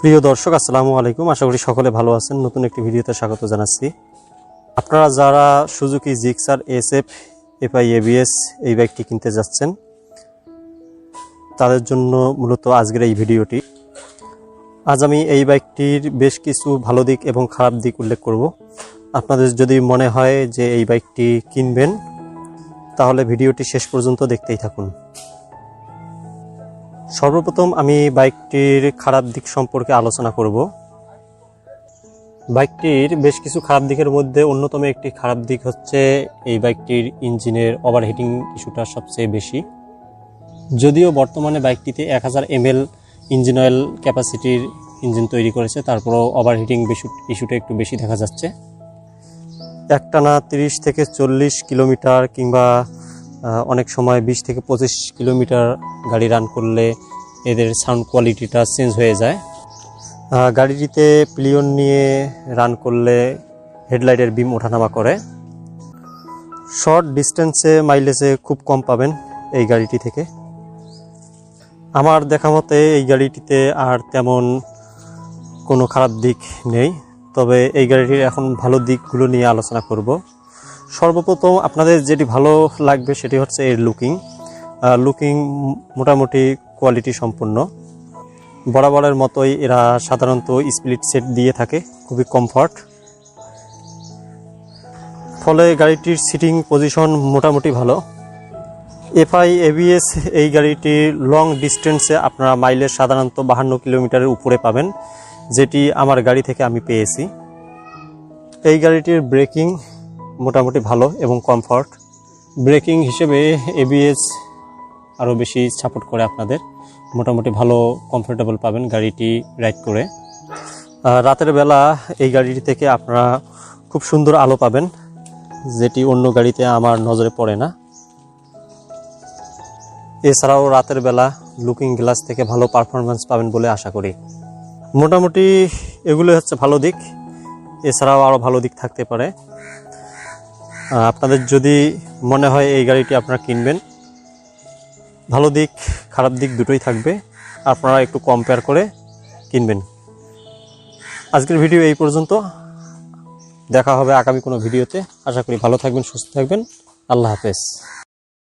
প্রিয় দর্শক, আসসালামু আলাইকুম। আশা করি সকলে ভালো আছেন। নতুন একটি ভিডিওতে স্বাগত জানাচ্ছি। আপনারা যারা Suzuki, Gixxer S F FI, ABS এই বাইকটি কিনতে যাচ্ছেন, তাদের জন্য মূলত আজকের এই ভিডিওটি। আজ আমি এই বাইকটির বেশ কিছু ভালো দিক এবং খারাপ দিক উল্লেখ করব। আপনাদের যদি মনে হয় যে এই বাইকটি কিনবেন, তাহলে ভিডিওটি শেষ পর্যন্ত দেখতেই থাকুন। সর্বপ্রথম আমি বাইকটির খারাপ দিক সম্পর্কে আলোচনা করব। বাইকটির বেশ কিছু খারাপ দিকের মধ্যে অন্যতম একটি খারাপ দিক হচ্ছে এই বাইকটির ইঞ্জিনের ওভারহিটিং ইস্যুটা সবচেয়ে বেশি। যদিও বর্তমানে বাইকটিতে এক হাজার এমএল ইঞ্জিন অয়েল ক্যাপাসিটির ইঞ্জিন তৈরি করেছে, তারপরও ওভারহিটিং ইস্যুটা একটু বেশি দেখা যাচ্ছে। একটানা তিরিশ থেকে চল্লিশ কিলোমিটার কিংবা অনেক সময় বিশ থেকে পঁচিশ কিলোমিটার গাড়ি রান করলে এদের সাউন্ড কোয়ালিটিটা চেঞ্জ হয়ে যায়। গাড়িটিতে প্লিয়ন নিয়ে রান করলে হেডলাইটের বিম ওঠানামা করে। শর্ট ডিস্টেন্সে মাইলেজে খুব কম পাবেন এই গাড়িটি থেকে। আমার দেখা মতে এই গাড়িটিতে আর তেমন কোনো খারাপ দিক নেই, তবে এই গাড়িটির এখন ভালো দিকগুলো নিয়ে আলোচনা করব। সর্বপ্রথম আপনাদের যেটি ভালো লাগবে সেটি হচ্ছে এর লুকিং লুকিং মোটামুটি কোয়ালিটি সম্পন্ন বরাবরের মতোই এরা সাধারণত স্প্লিট সেট দিয়ে থাকে, খুবই কমফর্ট ফলে গাড়িটির সিটিং পজিশন মোটামুটি ভালো। এফআই, এবিএস এই গাড়িটির লং ডিস্টেন্সে আপনারা মাইলেজ সাধারণত বাহান্ন কিলোমিটারের উপরে পাবেন, যেটি আমার গাড়ি থেকে আমি পেয়েছি। এই গাড়িটির ব্রেকিং মোটামুটি ভালো এবং কমফর্ট ব্রেকিং হিসেবে এবিএস আরও বেশি সাপোর্ট করে আপনাদের। মোটামুটি ভালো কমফোর্টেবল পাবেন গাড়িটি রাইড করে। রাতের বেলা এই গাড়িটি থেকে আপনারা খুব সুন্দর আলো পাবেন, যেটি অন্য গাড়িতে আমার নজরে পড়ে না। এছাড়াও রাতের বেলা লুকিং গ্লাস থেকে ভালো পারফরমেন্স পাবেন বলে আশা করি। মোটামুটি এগুলো হচ্ছে ভালো দিক। এছাড়াও আরও ভালো দিক থাকতে পারে। আপনাদের যদি মনে হয় এই গাড়িটি আপনারা কিনবেন, ভালো দিক, খারাপ দিক দুটোই থাকবে, আপনারা একটু কম্পেয়ার করে কিনবেন। আজকের ভিডিও এই পর্যন্ত। দেখা হবে আগামী কোনো ভিডিওতে আশা করি ভালো থাকবেন, সুস্থ থাকবেন। আল্লাহ হাফেজ।